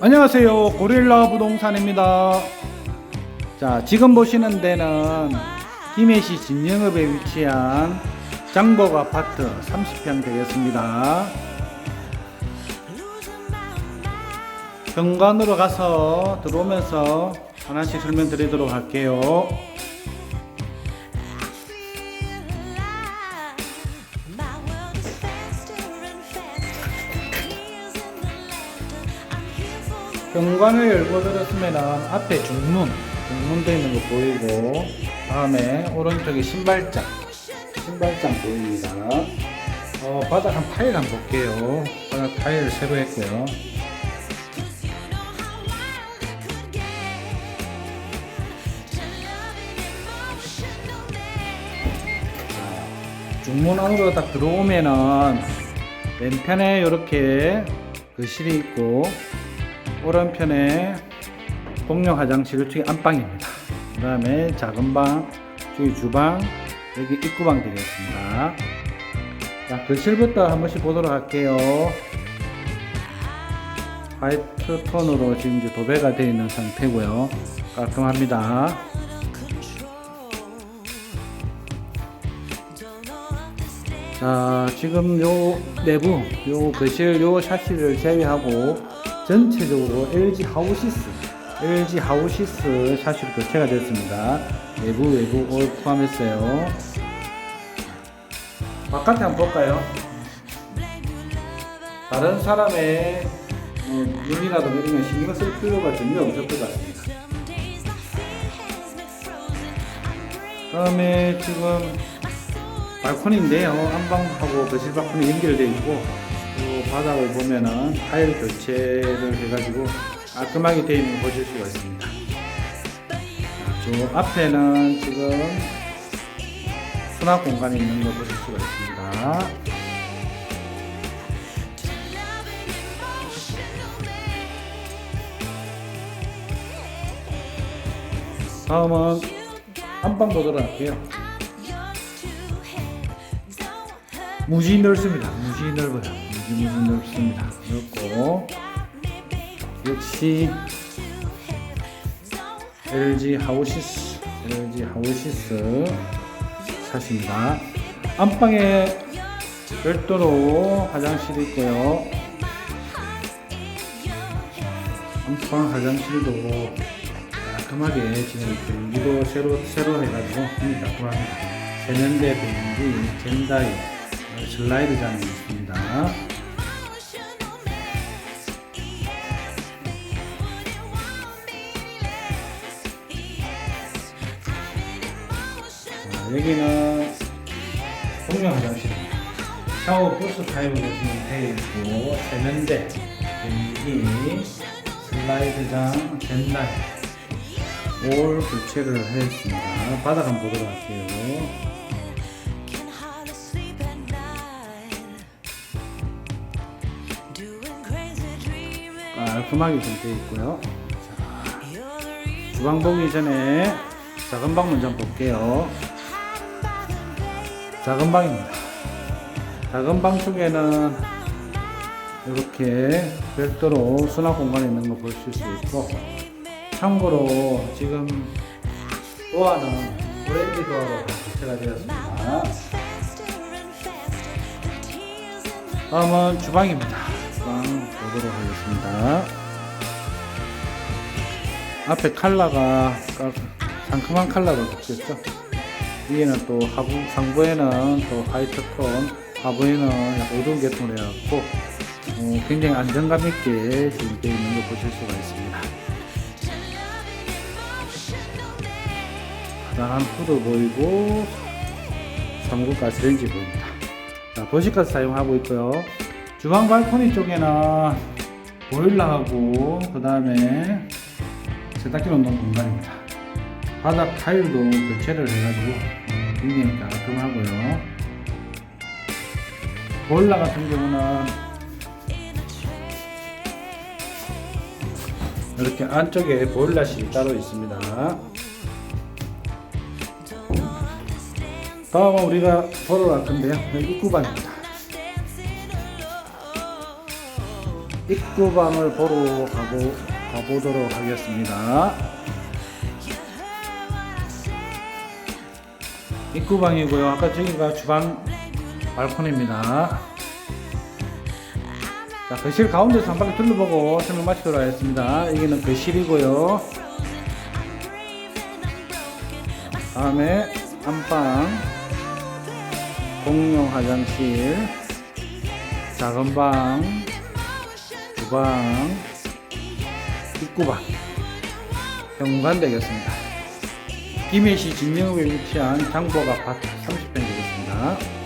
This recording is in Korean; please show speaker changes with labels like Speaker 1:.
Speaker 1: 안녕하세요. 고릴라 부동산입니다. 자 지금 보시는 데는 김해시 진영읍에 위치한 장복 아파트 30평 되겠습니다. 현관으로 가서 들어오면서 하나씩 설명드리도록 할게요 현관을 열고 들었으면 앞에 중문, 중문도 있는 거 보이고 다음에 오른쪽에 신발장, 신발장 보입니다. 어, 바닥 한 타일 한번 볼게요. 바닥 타일을 새로 했고요. 중문 안으로 딱 들어오면은 왼편에 이렇게 거실이 있고 오른편에 공용 화장실 이쪽이 안방입니다. 그 다음에 작은 방, 저기 주방, 여기 입구방 되겠습니다. 자, 거실부터 한 번씩 보도록 할게요. 화이트 톤으로 지금 이제 도배가 되어 있는 상태고요. 깔끔합니다. 자, 지금 요 내부, 요 거실, 요 샤시를 제외하고 전체적으로 LG 하우시스, LG 하우시스 샤시로 교체가 됐습니다. 내부, 외부 올 포함했어요. 바깥에 한번 볼까요? 다른 사람의 어, 눈이라도 이런 거 신경 쓸 필요가 전혀 없을 것 같습니다. 다음에 지금 발코니인데요. 안방하고 거실 발코니 연결되어 있고 또 바닥을 보면은 타일 교체를 해가지고 깔끔하게 되어 있는 거 보실 수가 있습니다. 저 앞에는 지금 수납 공간이 있는 거 보실 수가 있습니다. 다음은 안방 보도록 할게요. 무지 넓습니다. 무지 넓어요. 무지 넓습니다. 넓고 역시 LG 하우시스 LG 하우시스 샷입니다. 안방에 별도로 화장실이 있고요. 안방 화장실도 깔끔하게 지금 변기도 새로 새로 해가지고 깔끔합니다. 세면대 변기, 젠다이, 슬라이드 장이 있습니다. 여기는 공용 화장실입니다. 샤워 부스 타입으로 지금 되어 있고 세면대, 변기, 슬라이드장, 젠다이 올 교체를 했습니다. 바닥 한번 보도록 할게요. 깔끔하게 좀 되어 있고요. 자, 주방 보기 전에 작은 방 먼저 볼게요. 작은 방입니다. 작은 방 쪽에는 이렇게 별도로 수납 공간이 있는 거 보실 수 있고 참고로 지금 도어는 브랜드 도어로 교체가 되었습니다. 다음은 주방입니다. 주방 보도록 하겠습니다. 앞에 깔- 상큼한 컬러로 바뀌었죠. 위에는 또 하부, 상부에는 또 화이트 톤, 하부에는 약간 어두운 계통으로 해갖고 어, 굉장히 안정감 있게 지금 되어 있는 거 보실 수가 있습니다. 바닥한 후드 보이고 3구 가스레인지 보입니다. 자, 도시가스 사용하고 있고요. 주방 발코니 쪽에는 보일러하고 그 다음에 세탁기 놓는 공간입니다. 바닥 타일도 교체를 해가지고 어, 굉장히 깔끔하고요. 보일러 같은 경우는 이렇게 안쪽에 보일러실이 따로 있습니다. 다음은 우리가 보러 갈 건데요. 입구방입니다. 입구방을 보러 가보, 가보도록 하겠습니다. 입구방이고요. 아까 저기가 주방 발코니입니다. 자, 거실 가운데서 한 바퀴 둘러보고 설명 마치도록 하겠습니다. 여기는 거실이고요. 다음에 안방, 공용 화장실, 작은 방, 주방, 입구방, 현관 되겠습니다. 김해시 진영읍에 위치한 장복 아파트 30평 되겠습니다.